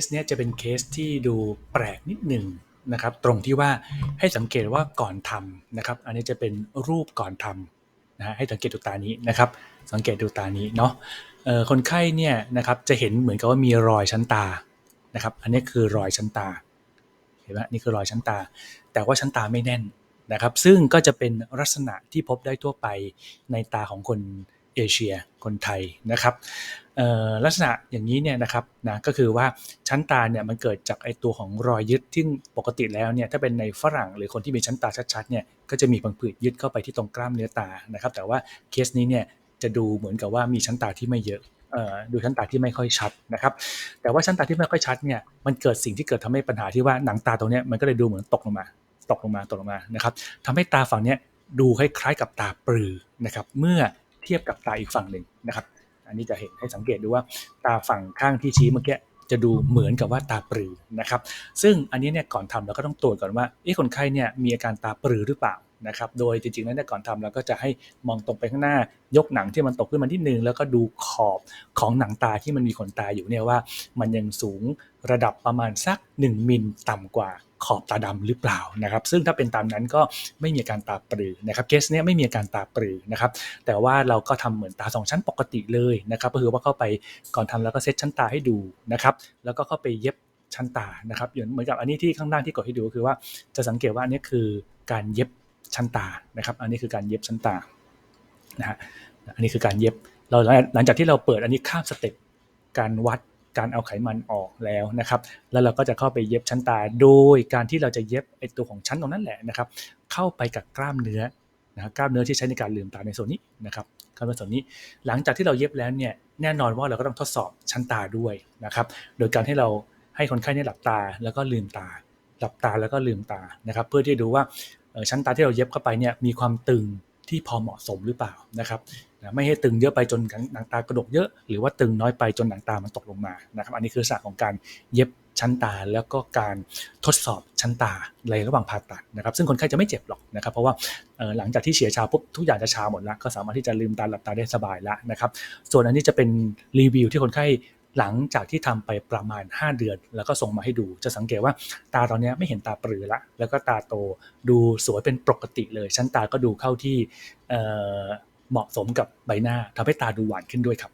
สเนี้ยจะเป็นเคสที่ดูแปลกนิดหนึ่งนะครับ ตรงที่ว่าให้สังเกตว่าก่อนทำนะครับ อันนี้จะเป็นรูปก่อนทำนะฮะให้สังเกตดูตานี้นะครับ สังเกตดูตานี้เนาะคนไข้เนี่ยนะครับจะเห็นเหมือนกับว่ามีรอยชั้นตานะครับ อันนี้คือรอยชั้นตาเห็นไหมนี่คือรอยชั้นตา แต่ว่าชั้นตาไม่แน่นนะครับ ซึ่งก็จะเป็นลักษณะที่พบได้ทั่วไปในตาของคน เอเชียคนไทยนะครับลักษณะอย่างนี้เนี่ยนะครับนะก็คือว่าชั้นตาเนี่ยมันเกิดจากไอตัวของรอยยึดที่ปกติแล้วเนี่ยถ้าเป็นในฝรั่งหรือคนที่มีชั้นตาชัดๆเนี่ยก็จะมีพังผืดยึดเข้าไปที่ตรงกล้ามเนื้อตานะครับแต่ว่าเคสนี้เนี่ยจะดูเหมือนกับว่ามีชั้นตาที่ไม่เยอะดูชั้นตาที่ไม่ค่อยชัดนะครับแต่ว่าชั้นตาที่ไม่ค่อยชัดเนี่ยมันเกิดสิ่งที่เกิดทำให้ปัญหาที่ว่าหนังตาตรงนี้มันก็เลยดูเหมือนตกลงมาตกลงมาตกลงมานะครับทำให้ตาฝั่งนี้ดูคล้ายๆกับตาปลือนะครับเมื่อ เทียบกับตาอีกฝั่งหนึ่งนะครับ อันนี้จะเห็นให้สังเกตดูว่าตาฝั่งข้างที่ชี้เมื่อกี้จะดูเหมือนกับว่าตาปรือนะครับ ซึ่งอันนี้เนี่ยก่อนทำเราก็ต้องตรวจก่อนว่าเอ๊ะคนไข้เนี่ยมีอาการตาปรือหรือเปล่า นะครับ โดยจริงๆแล้วเนี่ยก่อนทำเราก็จะให้มองตรงไปข้างหน้ายกหนังที่มันตกขึ้นมาที่หนึ่งแล้วก็ดูขอบของหนังตาที่มันมีขนตาอยู่เนี่ยว่า มันยังสูงระดับประมาณสัก 1 มิลต่ำกว่าขอบตาดำหรือเปล่านะครับ ซึ่งถ้าเป็นตามนั้นก็ไม่มีอาการตาปรือนะครับเคสเนี้ยไม่มีอาการตาปรือนะครับ แต่ว่าเราก็ทำเหมือนตาสองชั้นปกติเลยนะครับ ก็คือว่าเข้าไปก่อนทำแล้วก็เซตชั้นตาให้ดูนะครับ แล้วก็เข้าไปเย็บชั้นตานะครับเหมือนกับอันนี้ที่ข้างล่างที่กดให้ดูก็คือว่าจะสังเกตว่าอันนี้คือการเย็บ ชั้นตานะครับ อันนี้คือการเย็บชั้นตานะฮะอันนี้คือการเย็บเราหลังจากที่เราเปิดอันนี้ข้ามสเต็ปการวัดการเอาไขมันออกแล้วนะครับ แล้วเราก็จะเข้าไปเย็บชั้นตา โดยการที่เราจะเย็บไอตัวของชั้นตรงนั้นแหละนะครับ เข้าไปกับกล้ามเนื้อนะกล้ามเนื้อที่ใช้ในการลืมตาในส่วนนี้นะครับกล้ามเนื้อส่วนนี้ หลังจากที่เราเย็บแล้วเนี่ยแน่นอนว่าเราก็ต้องทดสอบชั้นตาด้วยนะครับ โดยการให้เราให้คนไข้เนี่ยหลับตาแล้วก็ลืมตา หลับตาแล้วก็ลืมตานะครับ เพื่อที่ดูว่า ชั้นตาที่เราเย็บเข้าไปเนี่ยมีความตึงที่พอเหมาะสมหรือเปล่านะครับไม่ให้ตึงเยอะไปจนหนังตากระดกเยอะ หรือว่าตึงน้อยไปจนหนังตามันตกลงมานะครับอันนี้คือศาสตร์ของการเย็บชั้นตาแล้วก็การทดสอบชั้นตาในระหว่างผ่าตัดนะครับ ซึ่งคนไข้จะไม่เจ็บหรอกนะครับ เพราะว่าหลังจากที่เสียชาปุ๊บทุกอย่างจะชาหมดแล้ว ก็สามารถที่จะลืมตาหลับตาได้สบายแล้วนะครับ ส่วนอันนี้จะเป็นรีวิวที่คนไข้ หลังจากที่ทำไปประมาณ 5 เดือน แล้วก็ส่งมาให้ดู จะสังเกตว่าตาตอนนี้ไม่เห็นตาปรือละ แล้วก็ตาโตดูสวยเป็นปกติเลย ชั้นตาก็ดูเข้าที่เหมาะสมกับใบหน้าทำให้ตาดูหวานขึ้นด้วยครับ